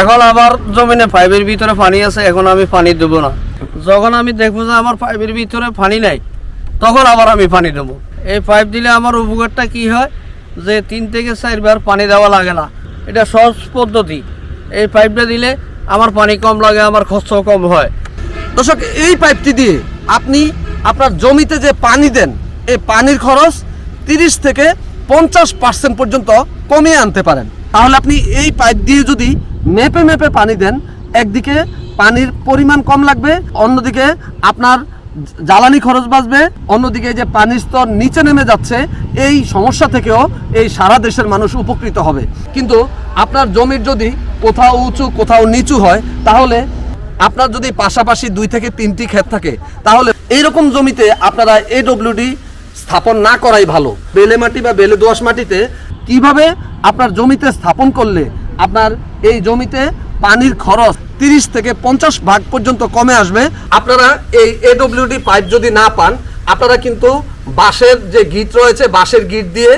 এখন আমার জমিনে পাইপের ভিতরে পানি আছে, এখন আমি পানি দেবো না। যখন আমি দেখব যে আমার পাইপের ভিতরে পানি নাই, তখন আবার আমি পানি দেবো। এই পাইপ দিলে আমার উপকারটা কি হয়? যে তিন থেকে চারবার পানি দেওয়া লাগে না। এটা সহজ পদ্ধতি। এই পাইপটা দিলে আমার পানি কম লাগে, আমার খরচও কম হয়। দর্শক, এই পাইপটি দিয়ে আপনি আপনার জমিতে যে পানি দেন, এই পানির খরচ তিরিশ থেকে পঞ্চাশ পার্সেন্ট পর্যন্ত কমিয়ে আনতে পারেন। তাহলে আপনি এই পাইপ দিয়ে যদি মেপে মেপে পানি দেন, একদিকে পানির পরিমাণ কম লাগবে, অন্যদিকে আপনার জ্বালানি খরচ বাঁচবে, অন্যদিকে যে পানির স্তর নিচে নেমে যাচ্ছে, এই সমস্যা থেকেও এই সারা দেশের মানুষ উপকৃত হবে। কিন্তু আপনার জমির যদি কোথাও উঁচু, কোথাও নিচু হয়, তাহলে আপনার যদি পাশাপাশি দুই থেকে তিনটি ক্ষেত থাকে, তাহলে এইরকম জমিতে আপনারা এডব্লিউডি স্থাপন না করাই ভালো। বেলে মাটি বা বেলে দোআঁশ মাটিতে কীভাবে আপনার জমিতে স্থাপন করলে আপনার এই জমিতে পানির খরচ তিরিশ থেকে পঞ্চাশ ভাগ পর্যন্ত কমে আসবে? আপনারা এই এডব্লিউডি পাইপ যদি না পান, আপনারা কিন্তু বাঁশের যে গিট রয়েছে, বাঁশের গিট দিয়ে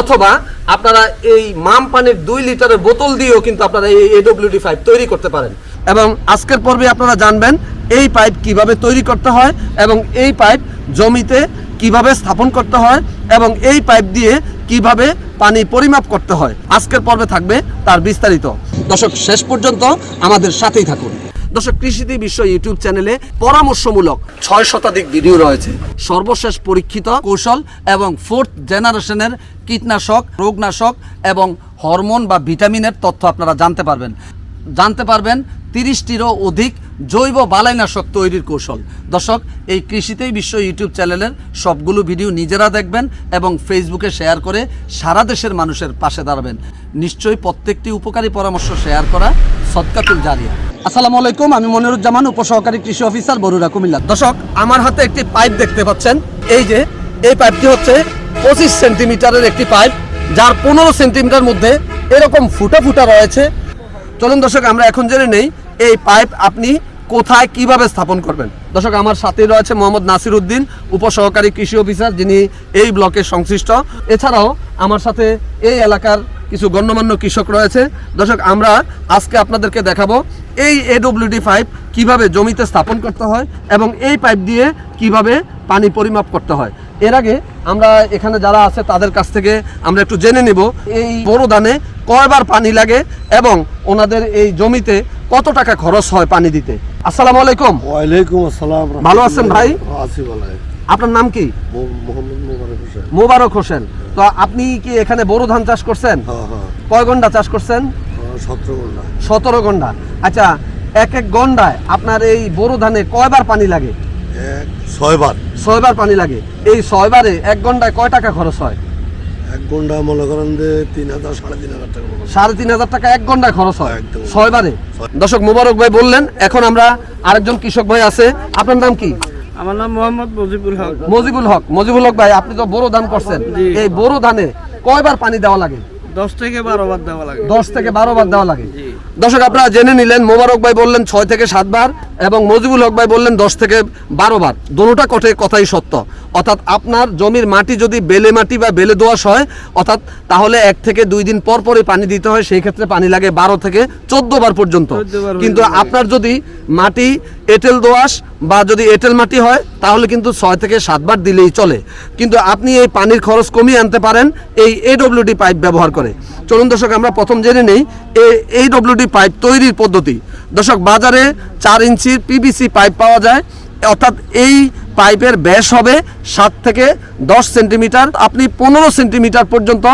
অথবা আপনারা এই মাম পানির দুই লিটারের বোতল দিয়েও কিন্তু আপনারা এই এডব্লিউডি পাইপ তৈরি করতে পারেন। এবং আজকের পর্বে আপনারা জানবেন এই পাইপ কীভাবে তৈরি করতে হয় এবং এই পাইপ জমিতে কীভাবে স্থাপন করতে হয় এবং এই পাইপ দিয়ে কীভাবে পানি পরিমাপ করতে হয়। আজকের পর্বে থাকবে তার বিস্তারিত। দর্শক, শেষ পর্যন্ত আমাদের সাথেই থাকুন। দর্শক কৃষিতে বিশ্ব ইউটিউব চ্যানেলে পরামর্শমূলক ছয় শতাধিক ভিডিও রয়েছে। সর্বশেষ পরীক্ষিত কৌশল এবং ফোর্থ জেনারেশনের কীটনাশক, রোগনাশক এবং হরমোন বা ভিটামিনের তথ্য আপনারা জানতে পারবেন। জানতে পারবেন তিরিশটিরও অধিক জৈব বালাইনাশক তৈরির কৌশল। দর্শক, এই কৃষিতেই বিশ্ব ইউটিউব চ্যানেলের সবগুলো ভিডিও নিজেরা দেখবেন এবং ফেসবুকে শেয়ার করে সারা দেশের মানুষের পাশে দাঁড়াবেন। নিশ্চয়ই প্রত্যেকটি উপকারী পরামর্শ শেয়ার করা সৎকাতুল জারিয়া। আসসালামু আলাইকুম, আমি মনিরুজ্জামান, উপসহকারী কৃষি অফিসার বরুরা কুমিল্লা। দর্শক, আমার হাতে একটি পাইপ দেখতে পাচ্ছেন। এই যে, এই পাইপটি হচ্ছে পঁচিশ সেন্টিমিটারের একটি পাইপ, যার পনেরো সেন্টিমিটার মধ্যে এরকম ফুটা ফুটা রয়েছে। চলুন দর্শক, আমরা এখন জেনে নেই এই পাইপ আপনি কোথায় কীভাবে স্থাপন করবেন? দর্শক, আমার সাথে রয়েছে মোহাম্মদ নাসির উদ্দিন উপসহকারী কৃষি অফিসার, যিনি এই ব্লকের সংশ্লিষ্ট। এছাড়াও আমার সাথে এই এলাকার কিছু গণ্যমান্য কৃষক রয়েছে। দর্শক, আমরা আজকে আপনাদেরকে দেখাবো এই এডব্লিউডি পাইপ কীভাবে জমিতে স্থাপন করতে হয় এবং এই পাইপ দিয়ে কীভাবে পানি পরিমাপ করতে হয়। এর আগে আমরা এখানে যারা আছে, তাদের কাছ থেকে আমরা একটু জেনে নেব, এই বড় ধানে কয়বার পানি লাগে এবং ওনাদের এই জমিতে কত টাকা খরচ হয় পানি দিতে? আসসালামু আলাইকুম। ওয়ালাইকুম আসসালাম ভালো আছেন ভাই? আছি ভালো। আপনার নাম কি? মোবারক হোসেন। তো আপনি কি এখানে বড় ধান চাষ করছেন? হ্যাঁ হ্যাঁ। কয় গন্ডা চাষ করছেন? সতেরো ঘণ্টা গন্ডা। আচ্ছা এক এক গন্ডায় আপনার এই বড় ধানে কয়বার পানি লাগে? ছয়বার। ছয়বার পানি লাগে। এই ছয়বারে এক ঘন্টায় কয় টাকা খরচ হয়? এক ঘণ্টা মনে করেন যে তিন হাজার সাড়ে তিন হাজার টাকা সাড়ে তিন হাজার টাকা এক ঘন্টায় খরচ হয়? একদম। ছয়বারে? দর্শক মোবারক ভাই বললেন এখন আমরা আরেকজন কৃষক ভাই আছে। আপনার নাম কি? আমার নাম মোহাম্মদ মুজিবুল হক। মজিবুল হক। মজিবুল হক ভাই আপনি তো বড় ধান করছেন। এই বড় ধানে কয়বার পানি দেওয়া লাগে? দশ থেকে বারো বার দেওয়া লাগে। দশ থেকে বারো বার দেওয়া লাগে। জি। দর্শক আপনারা জেনে নিলেন মোবারক ভাই বললেন ছয় থেকে সাত বার এবং মজিবুল হক ভাই বললেন দশ থেকে বারো বার। দোনোটা কটে কথাই সত্য। অর্থাৎ আপনার জমির মাটি যদি বেলে মাটি বা বেলে দোয়াশ হয় অর্থাৎ তাহলে এক থেকে দুই দিন পর পরই পানি দিতে হয় সেই ক্ষেত্রে পানি লাগে বারো থেকে চোদ্দ বার পর্যন্ত। কিন্তু আপনার যদি মাটি এঁটেল দোয়াশ বা যদি এঁটেল মাটি হয়, তাহলে কিন্তু ছয় থেকে সাতবার দিলেই চলে। কিন্তু আপনি এই পানির খরচ কমিয়ে আনতে পারেন এই এডব্লিউডি পাইপ ব্যবহার করে। চলুন দর্শক, আমরা প্রথম জেনে নেই এই ডব্লিউডি পাইপ তৈরির পদ্ধতি। দর্শক, বাজারে চার ইঞ্চির পিবিসি পাইপ পাওয়া যায়। অর্থাৎ এই পাইপের ব্যাস হবে সাত থেকে দশ সেন্টিমিটার। আপনি পনেরো সেন্টিমিটার পর্যন্ত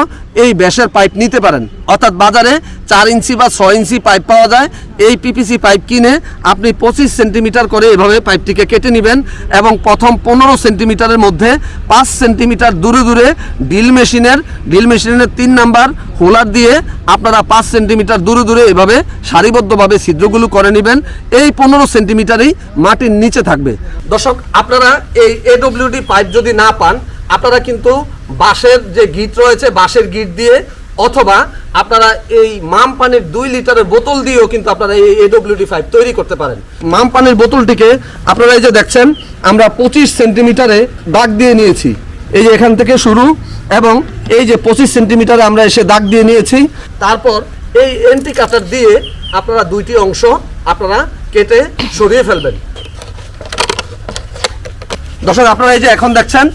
এই ব্যাসের পাইপ নিতে পারেন। অর্থাৎ বাজারে চার ইঞ্চি বা ছয় ইঞ্চি পাইপ পাওয়া যায়। এই পিপিসি পাইপ কিনে আপনি পঁচিশ সেন্টিমিটার করে এভাবে পাইপটিকে কেটে নেবেন এবং প্রথম পনেরো সেন্টিমিটারের মধ্যে পাঁচ সেন্টিমিটার দূরে দূরে ড্রিল মেশিনের ড্রিল মেশিনের তিন নাম্বার হোলার দিয়ে আপনারা পাঁচ সেন্টিমিটার দূরে দূরে এভাবে সারিবদ্ধভাবে ছিদ্রগুলো করে নেবেন। এই পনেরো সেন্টিমিটারই মাটির নিচে থাকবে। দর্শক, আপনারা এই এডব্লিউডি পাইপ যদি না পান, আপনারা কিন্তু বাঁশের যে গিট রয়েছে, বাঁশের গিট দিয়ে, অথবা আপনারা এই মাম পানির দুই লিটারের বোতল দিয়েও কিন্তু আপনারা এই এডব্লিউডি পাইপ তৈরি করতে পারেন। মাম পানির বোতলটিকে আপনারা এই যে দেখছেন, আমরা পঁচিশ সেন্টিমিটারে দাগ দিয়ে নিয়েছি। এই যে এখান থেকে শুরু, এবং এই যে পঁচিশ সেন্টিমিটারে আমরা এসে দাগ দিয়ে নিয়েছি। তারপর এই এন্টি কাটার দিয়ে আপনারা দুইটি অংশ আপনারা কেটে সরিয়ে ফেলবেন। দর্শক, আপনারা এই যে এখন দেখছেন,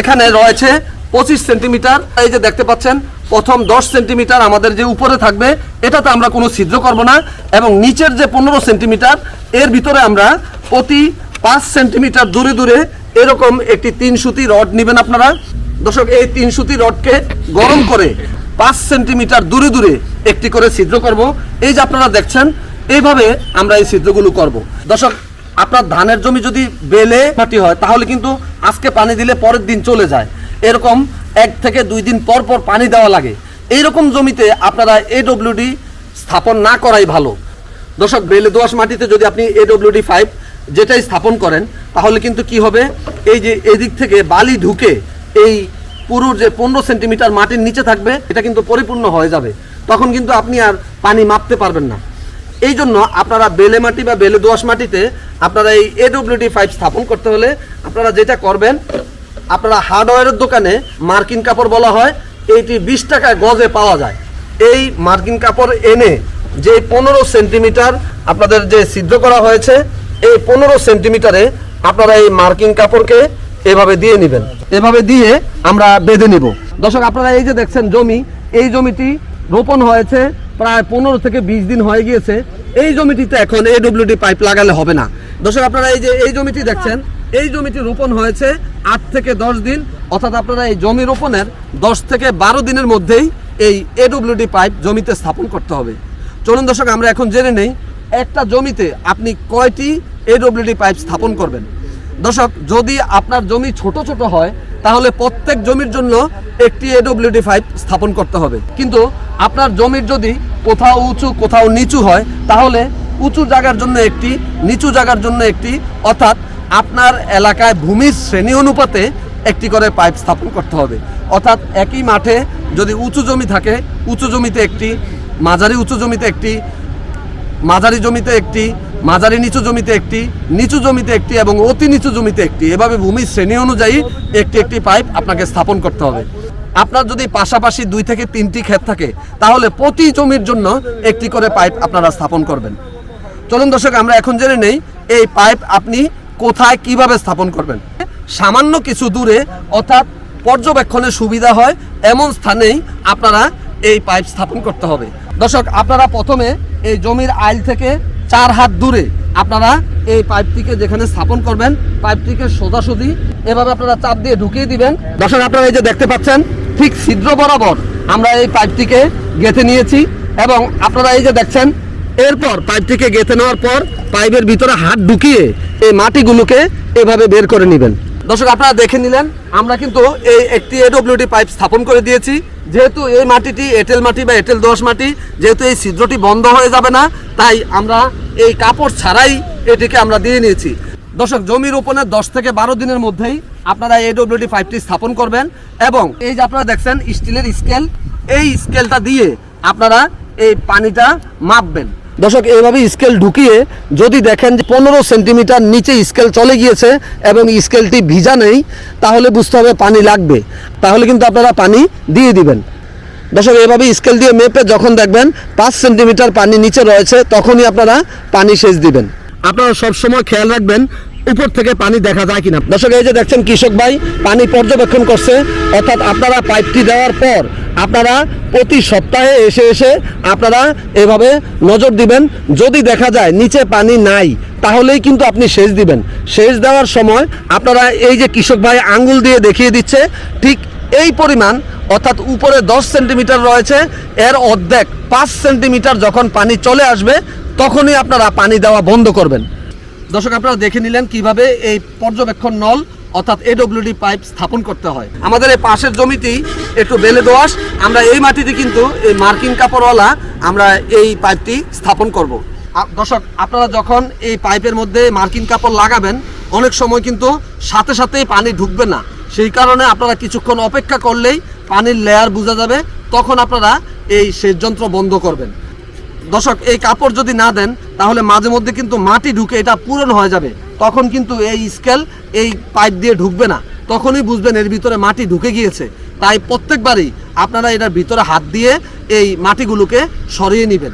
এখানে রয়েছে পঁচিশ সেন্টিমিটার। এই যে দেখতে পাচ্ছেন, প্রথম দশ সেন্টিমিটার আমাদের যে উপরে থাকবে, এটাতে আমরা কোনো ছিদ্র করব না এবং নিচের যে পনেরো সেন্টিমিটার, এর ভিতরে আমরা প্রতি পাঁচ সেন্টিমিটার দূরে দূরে এরকম একটি তিন সুতি রড নেবেন আপনারা। দর্শক, এই তিন সুতি রডকে গরম করে পাঁচ সেন্টিমিটার দূরে দূরে একটি করে ছিদ্র করব। এই যে আপনারা দেখছেন এইভাবে আমরা এই ছিদ্রগুলো করব। দর্শক আপনার ধানের জমি যদি বেলে মাটি হয়, তাহলে কিন্তু আজকে পানি দিলে পরের দিন চলে যায়। এরকম এক থেকে দুই দিন পর পর পানি দেওয়া লাগে। এইরকম জমিতে আপনারা এডব্লিউডি স্থাপন না করাই ভালো। দর্শক, বেলে দোয়াশ মাটিতে যদি আপনি এডব্লিউডি ফাইভ যেটাই স্থাপন করেন, তাহলে কিন্তু কি হবে? এই যে এদিক থেকে বালি ঢুকে এই পুরো যে পনেরো সেন্টিমিটার মাটির নিচে থাকবে, এটা কিন্তু পরিপূর্ণ হয়ে যাবে। তখন কিন্তু আপনি আর পানি মাপতে পারবেন না। এই জন্য আপনারা বেলে মাটি বা বেলে দোয়াশ মাটিতে আপনারা এই এডব্লিউডি ফাইভ স্থাপন করতে হলে আপনারা যেটা করবেন, আপনারা হার্ডওয়্যারের দোকানে মার্কিন কাপড় বলা হয়, এইটি বিশ টাকায় গজে পাওয়া যায়। এই মার্কিন কাপড় এনে যে পনেরো সেন্টিমিটার আপনাদের যে ছিদ্র করা হয়েছে, এই পনেরো সেন্টিমিটারে আপনারা এই মার্কিন কাপড়কে এভাবে দিয়ে নেবেন। এভাবে দিয়ে আমরা বেঁধে নিব। দর্শক, আপনারা এই যে দেখছেন জমি, এই জমিটি রোপণ হয়েছে, প্রায় পনেরো থেকে বিশ দিন হয়ে গিয়েছে। এই জমিটিতে এখন এডব্লিউডি পাইপ লাগালে হবে না। দর্শক, আপনারা এই যে এই জমিটি দেখছেন, এই জমিটি রোপণ হয়েছে আট থেকে দশ দিন, অর্থাৎ আপনারা এই জমি রোপণের দশ থেকে বারো দিনের মধ্যেই এই এডব্লিউডি পাইপ জমিতে স্থাপন করতে হবে। চলুন দর্শক, আমরা এখন জেনে নেই, একটা জমিতে আপনি কয়টি এডব্লিউডি পাইপ স্থাপন করবেন? দর্শক, যদি আপনার জমি ছোট ছোট হয়, তাহলে প্রত্যেক জমির জন্য একটি এডব্লিউডি ফাইভ স্থাপন করতে হবে। কিন্তু আপনার জমির যদি কোথাও উঁচু, কোথাও নিচু হয়, তাহলে উঁচু জায়গার জন্য একটি, নিচু জায়গার জন্য একটি, অর্থাৎ আপনার এলাকায় ভূমির শ্রেণি অনুপাতে একটি করে পাইপ স্থাপন করতে হবে। অর্থাৎ একই মাঠে যদি উঁচু জমি থাকে, উঁচু জমিতে একটি, মাঝারি উঁচু জমিতে একটি, মাঝারি জমিতে একটি মাঝারি নিচু জমিতে একটি, নিচু জমিতে একটি এবং অতি নিচু জমিতে একটি। এভাবে ভূমি শ্রেণি অনুযায়ী একটি একটি পাইপ আপনাকে স্থাপন করতে হবে। আপনার যদি পাশাপাশি দুই থেকে তিনটি ক্ষেত থাকে, তাহলে প্রতি জমির জন্য একটি করে পাইপ আপনারা স্থাপন করবেন। চলুন দর্শক, আমরা এখন জেনে নেই, এই পাইপ আপনি কোথায় কীভাবে স্থাপন করবেন। সামান্য কিছু দূরে অর্থাৎ পর্যবেক্ষণের সুবিধা হয়, এমন স্থানেই আপনারা এই পাইপ স্থাপন করতে হবে। দর্শক, আপনারা প্রথমে এই জমির আইল থেকে চার হাত দূরে আপনারা এই পাইপটিকে যেখানে স্থাপন করবেন পাইপটিকে সোজাসুজি এভাবে আপনারা চাপ দিয়ে ঢুকিয়ে দিবেন। দর্শক, আপনারা এই যে দেখতে পাচ্ছেন, ঠিক ছিদ্র বরাবর আমরা এই পাইপটিকে গেঁথে নিয়েছি এবং আপনারা এই যে দেখছেন, এরপর পাইপটিকে গেঁথে নেওয়ার পর পাইপের ভিতরে হাত ঢুকিয়ে এই মাটিগুলোকে এভাবে বের করে নেবেন। দর্শক, আপনারা দেখে নিলেন, আমরা কিন্তু এই একটি এডব্লিউডি পাইপ স্থাপন করে দিয়েছি। যেহেতু এই মাটিটি এঁটেল মাটি বা এঁটেল দোআঁশ মাটি, যেহেতু এই ছিদ্রটি বন্ধ হয়ে যাবে না, তাই আমরা এই কাপড় ছাড়াই এটিকে আমরা দিয়ে নিয়েছি। দর্শক জমি রোপণের দশ থেকে বারো দিনের মধ্যেই আপনারা এডব্লিউডি পাইপটি স্থাপন করবেন এবং এই যে আপনারা দেখছেন, স্টিলের স্কেল, এই স্কেলটা দিয়ে আপনারা এই পানিটা মাপবেন। দর্শক এইভাবে স্কেল ঢুকিয়ে যদি দেখেন যে পনেরো সেন্টিমিটার নিচে স্কেল চলে গিয়েছে এবং স্কেলটি ভিজা নেই, তাহলে বুঝতে হবে পানি লাগবে। তাহলে কিন্তু আপনারা পানি দিয়ে দিবেন। দর্শক এভাবে স্কেল দিয়ে মেপে যখন দেখবেন পাঁচ সেন্টিমিটার পানি নিচে রয়েছে, তখনই আপনারা পানি সেচ দিবেন। আপনারা সবসময় খেয়াল রাখবেন উপর থেকে পানি দেখা যায় কিনা। দর্শক, এই যে দেখছেন কৃষক ভাই, পানি পর্যবেক্ষণ করছে। অর্থাৎ আপনারা পাইপটি দেওয়ার পর আপনারা প্রতি সপ্তাহে এসে এসে আপনারা এভাবে নজর দিবেন। যদি দেখা যায় নিচে পানি নাই, তাহলেই কিন্তু আপনি সেচ দিবেন। সেচ দেওয়ার সময় আপনারা এই যে কৃষক ভাই আঙ্গুল দিয়ে দেখিয়ে দিচ্ছে, ঠিক এই পরিমাণ, অর্থাৎ উপরে দশ সেন্টিমিটার রয়েছে, এর অর্ধেক পাঁচ সেন্টিমিটার যখন পানি চলে আসবে, তখনই আপনারা পানি দেওয়া বন্ধ করবেন। দর্শক, আপনারা দেখে নিলেন কীভাবে এই পর্যবেক্ষণ নল, অর্থাৎ এডব্লিউডি পাইপ স্থাপন করতে হয়। আমাদের এই পাশের জমিটি একটু বেলে দোয়াশ আমরা এই মাটিতে কিন্তু এই মার্কিং কাপড়ওয়ালা আমরা এই পাইপটি স্থাপন করব। দর্শক, আপনারা যখন এই পাইপের মধ্যে মার্কিন কাপড় লাগাবেন, অনেক সময় কিন্তু সাথে সাথেই পানি ঢুকবে না। সেই কারণে আপনারা কিছুক্ষণ অপেক্ষা করলেই পানির লেয়ার বোঝা যাবে, তখন আপনারা এই সেচ যন্ত্র বন্ধ করবেন। দর্শক, এই কাপড় যদি না দেন, তাহলে মাঝে মধ্যে কিন্তু মাটি ঢুকে এটা পূরণ হয়ে যাবে। তখন কিন্তু এই স্কেল এই পাইপ দিয়ে ঢুকবে না। তখনই বুঝবেন এর ভিতরে মাটি ঢুকে গিয়েছে। তাই প্রত্যেকবারই আপনারা এটার ভিতরে হাত দিয়ে এই মাটিগুলোকে সরিয়ে নেবেন।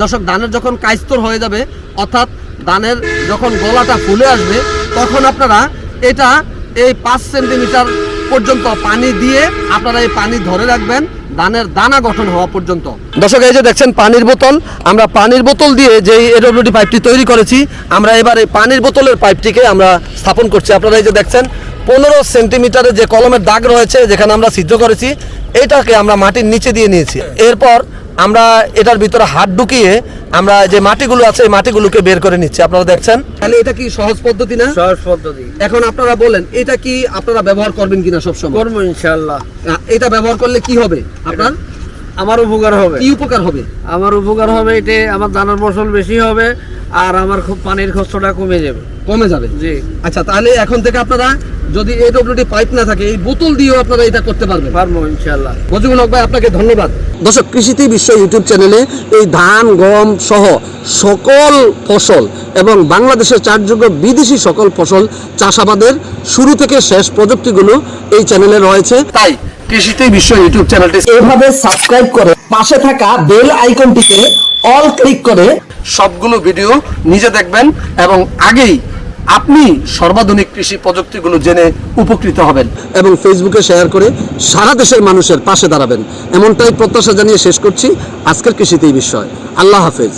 দর্শক, ধানের যখন কাইস্তর হয়ে যাবে, অর্থাৎ ধানের যখন গলাটা ফুলে আসবে, তখন আপনারা এটা এই পাঁচ সেন্টিমিটার পর্যন্ত পানি দিয়ে আপনারা এই পানি ধরে রাখবেন। ধানের দানা গঠন হওয়া পর্যন্ত। দর্শক, এই যে দেখছেন পানির বোতল, আমরা পানির বোতল দিয়ে যে এডব্লিউডি পাইপটি তৈরি করেছি, আমরা এবার এই পানির বোতলের পাইপটিকে আমরা স্থাপন করছি। আপনারা এই যে দেখছেন, পনেরো সেন্টিমিটারের যে কলমের দাগ রয়েছে, যেখানে আমরা সিদ্ধ করেছি, এটাকে আমরা মাটির নিচে দিয়ে নিয়েছি। এরপর আমরা এটার ভিতরে হাত ঢুকিয়ে আমরা যে মাটিগুলো আছে এই মাটিগুলোকে বের করে নিচ্ছি। আপনারা দেখছেন? তাহলে এটা কি সহজ পদ্ধতি না? সহজ পদ্ধতি। এখন আপনারা বলেন এটা কি আপনারা ব্যবহার করবেন কিনা সবসময়? করব ইনশাল্লাহ এটা ব্যবহার করলে কি হবে আপনার? আমার উপকার হবে। কি উপকার হবে? আমার উপকার হবে এতে আমার দানার ফসল বেশি হবে আর আমার খুব পানির খরচটা কমে যাবে। কমে যাবে। আচ্ছা তাহলে এখন থেকে আপনারা যদি এডব্লিউডি পাইপ না থাকে এই বোতল দিয়েও আপনারা এটা করতে পারবেন। পারব ইনশাল্লাহ মজিবুল হক ভাই আপনাকে ধন্যবাদ। দর্শক কৃষিতে বিশ্ব ইউটিউব চ্যানেলে এই ধান গম সহ সকল ফসল এবং বাংলাদেশের চারযোগ্য বিদেশি সকল ফসল চাষাবাদের শুরু থেকে শেষ প্রযুক্তিগুলো এই চ্যানেলে রয়েছে। তাই কৃষিতে বিশ্ব ইউটিউব চ্যানেলটি এভাবে সাবস্ক্রাইব করে পাশে থাকা বেল আইকনটিতে অল ক্লিক করে সবগুলো ভিডিও নিজে দেখবেন এবং আগেই আপনি সর্বাধুনিক কৃষি প্রযুক্তিগুলো জেনে উপকৃত হবেন এবং ফেসবুকে শেয়ার করে সারা দেশের মানুষের পাশে দাঁড়াবেন। এমনটাই প্রত্যাশা জানিয়ে শেষ করছি আজকের কৃষিতেই বিষয়। আল্লাহ হাফেজ।